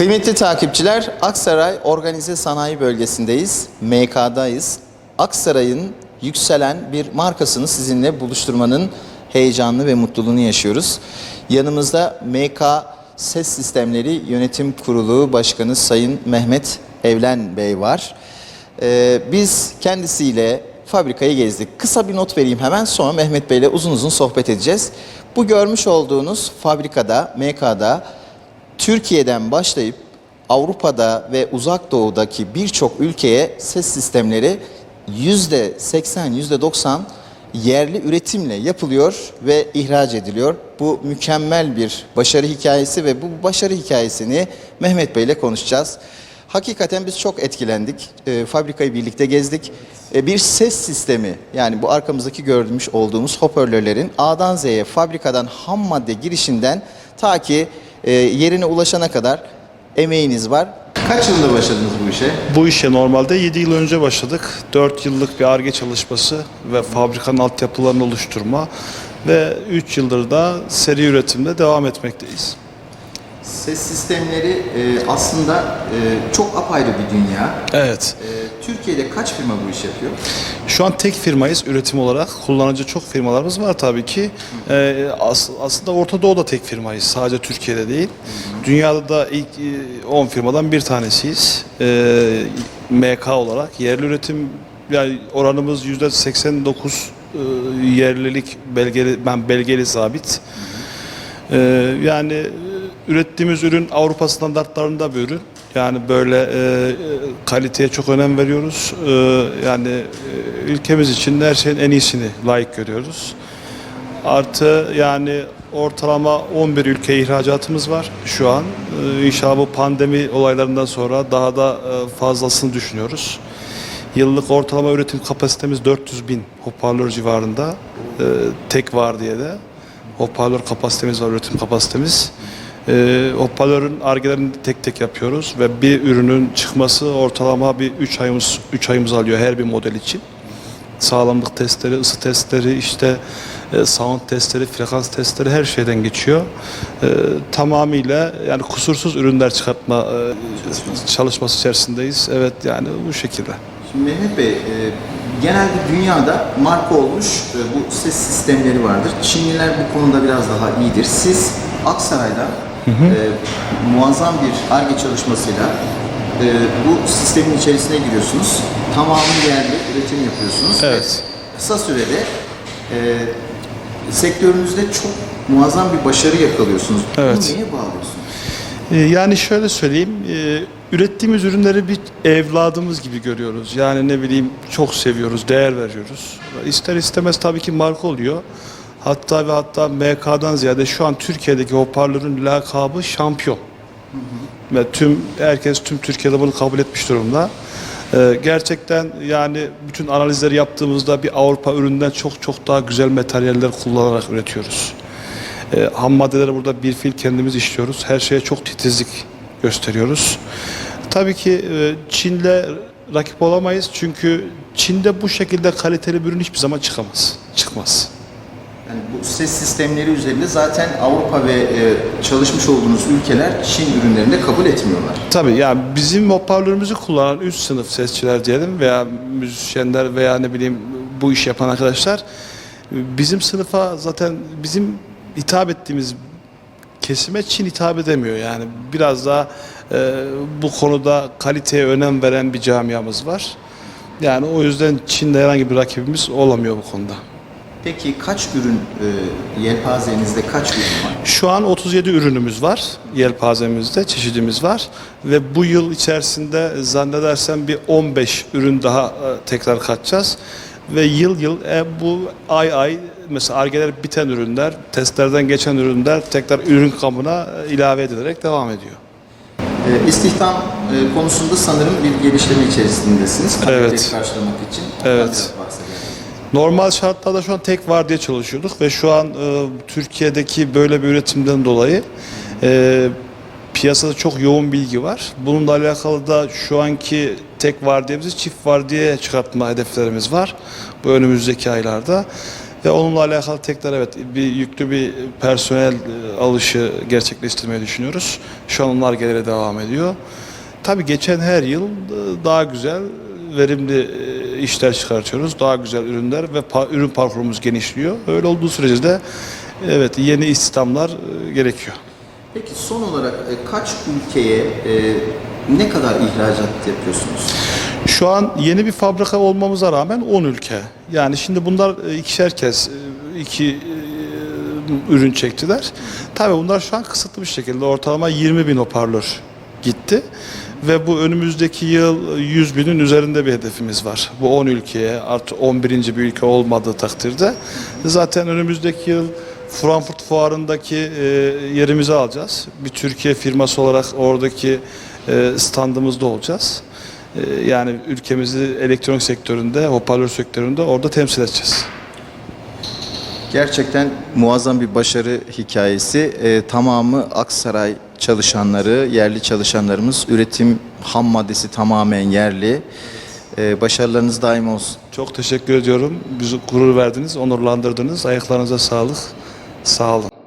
Kıymetli takipçiler, Aksaray Organize Sanayi Bölgesi'ndeyiz. MK'dayız. Aksaray'ın yükselen bir markasını sizinle buluşturmanın heyecanını ve mutluluğunu yaşıyoruz. Yanımızda MK Ses Sistemleri Yönetim Kurulu Başkanı Sayın Mehmet Evlen Bey var. Ee, biz kendisiyle fabrikayı gezdik. Kısa bir not vereyim hemen sonra Mehmet Bey ile uzun uzun sohbet edeceğiz. Bu görmüş olduğunuz fabrikada, MK'da Türkiye'den başlayıp Avrupa'da ve uzak doğudaki birçok ülkeye ses sistemleri %80, %90 yerli üretimle yapılıyor ve ihraç ediliyor. Bu mükemmel bir başarı hikayesi ve bu başarı hikayesini Mehmet Bey ile konuşacağız. Hakikaten biz çok etkilendik. E, fabrikayı birlikte gezdik. E, bir ses sistemi yani bu arkamızdaki görmüş olduğumuz hoparlörlerin A'dan Z'ye fabrikadan ham madde girişinden ta ki e, yerine ulaşana kadar emeğiniz var. Kaç yılında başladınız bu işe? Bu işe normalde 7 yıl önce başladık. 4 yıllık bir ARGE çalışması ve fabrikanın altyapılarını oluşturma ve 3 yıldır da seri üretimde devam etmekteyiz. Ses sistemleri e, aslında e, çok apayrı bir dünya. Evet. E, Türkiye'de kaç firma bu iş yapıyor? Şu an tek firmayız üretim olarak. Kullanıcı çok firmalarımız var tabii ki. Ee, as- aslında Orta Doğu'da tek firmayız. Sadece Türkiye'de değil. Dünyada da ilk e, 10 firmadan bir tanesiyiz. Ee, MK olarak. Yerli üretim yani oranımız %89 e, yerlilik belgeli, ben belgeli sabit. Ee, yani e, ürettiğimiz ürün Avrupa standartlarında bir ürün. Yani böyle e, kaliteye çok önem veriyoruz. E, yani e, ülkemiz için her şeyin en iyisini layık görüyoruz. Artı yani ortalama 11 ülke ihracatımız var şu an. E, inşallah bu pandemi olaylarından sonra daha da e, fazlasını düşünüyoruz. Yıllık ortalama üretim kapasitemiz 400 bin hoparlör civarında. E, tek var diye de hoparlör kapasitemiz var, üretim kapasitemiz. E, hoparlörün argelerini tek tek yapıyoruz ve bir ürünün çıkması ortalama bir 3 ayımız 3 ayımız alıyor her bir model için. Sağlamlık testleri, ısı testleri, işte e, sound testleri, frekans testleri her şeyden geçiyor. E, tamamıyla yani kusursuz ürünler çıkartma e, çalışması içerisindeyiz. Evet yani bu şekilde. Şimdi Mehmet Bey, e, genelde dünyada marka olmuş e, bu ses sistemleri vardır. Çinliler bu konuda biraz daha iyidir. Siz Aksaray'da e, muazzam bir ARGE çalışmasıyla e, bu sistemin içerisine giriyorsunuz. Tamamı yerli üretim yapıyorsunuz. Evet. Ve kısa sürede e, sektörünüzde çok muazzam bir başarı yakalıyorsunuz. Evet. Bunu neye bağlıyorsunuz? Ee, Yani şöyle söyleyeyim, e, ürettiğimiz ürünleri bir evladımız gibi görüyoruz. Yani ne bileyim çok seviyoruz, değer veriyoruz. İster istemez tabii ki marka oluyor. Hatta ve hatta MK'dan ziyade şu an Türkiye'deki hoparlörün lakabı şampiyon. Ve tüm herkes tüm Türkiye'de bunu kabul etmiş durumda. Ee, gerçekten yani bütün analizleri yaptığımızda bir Avrupa üründen çok çok daha güzel materyaller kullanarak üretiyoruz. E, ham maddeleri burada bir fil kendimiz işliyoruz. Her şeye çok titizlik gösteriyoruz. Tabii ki e, Çin'le rakip olamayız çünkü Çin'de bu şekilde kaliteli bir ürün hiçbir zaman çıkamaz. Çıkmaz. Yani bu ses sistemleri üzerinde zaten Avrupa ve e, çalışmış olduğunuz ülkeler Çin ürünlerini de kabul etmiyorlar. Tabii yani bizim hoparlörümüzü kullanan üst sınıf sesçiler diyelim veya müzisyenler veya ne bileyim bu iş yapan arkadaşlar bizim sınıfa zaten bizim hitap ettiğimiz kesime Çin hitap edemiyor yani biraz daha e, bu konuda kaliteye önem veren bir camiamız var. Yani o yüzden Çin'de herhangi bir rakibimiz olamıyor bu konuda. Peki kaç ürün e, yelpazenizde kaç ürün var? Şu an 37 ürünümüz var. Yelpazemizde çeşidimiz var. Ve bu yıl içerisinde zannedersem bir 15 ürün daha e, tekrar katacağız. Ve yıl yıl e, bu ay ay mesela argeler biten ürünler, testlerden geçen ürünler tekrar ürün kamına e, ilave edilerek devam ediyor. E, istihdam e, konusunda sanırım bir geliştirme içerisindesiniz. Evet. karşılamak için. Evet. Normal şartlarda şu an tek var diye çalışıyorduk ve şu an e, Türkiye'deki böyle bir üretimden dolayı e, piyasada çok yoğun bilgi var. Bununla alakalı da şu anki tek var diyemizi çift var diye çıkartma hedeflerimiz var bu önümüzdeki aylarda. Ve onunla alakalı tekrar evet bir yüklü bir personel e, alışı gerçekleştirmeyi düşünüyoruz. Şu an onlar gelere devam ediyor. Tabii geçen her yıl e, daha güzel, verimli e, işler çıkartıyoruz. Daha güzel ürünler ve pa- ürün parkurumuz genişliyor. Öyle olduğu sürece de evet yeni istihdamlar e, gerekiyor. Peki son olarak e, kaç ülkeye e, ne kadar ihracat yapıyorsunuz? Şu an yeni bir fabrika olmamıza rağmen 10 ülke. Yani şimdi bunlar e, ikişer kez e, iki e, ürün çektiler. Tabii bunlar şu an kısıtlı bir şekilde ortalama 20 bin hoparlör gitti. Ve bu önümüzdeki yıl 100 binin üzerinde bir hedefimiz var. Bu 10 ülkeye artı 11. bir ülke olmadığı takdirde. Zaten önümüzdeki yıl Frankfurt Fuarı'ndaki e, yerimizi alacağız. Bir Türkiye firması olarak oradaki e, standımızda olacağız. E, yani ülkemizi elektronik sektöründe, hoparlör sektöründe orada temsil edeceğiz. Gerçekten muazzam bir başarı hikayesi. E, tamamı Aksaray çalışanları, yerli çalışanlarımız. Üretim ham maddesi tamamen yerli. E, başarılarınız daim olsun. Çok teşekkür ediyorum. Bizi gurur verdiniz, onurlandırdınız. Ayaklarınıza sağlık. Sağ olun.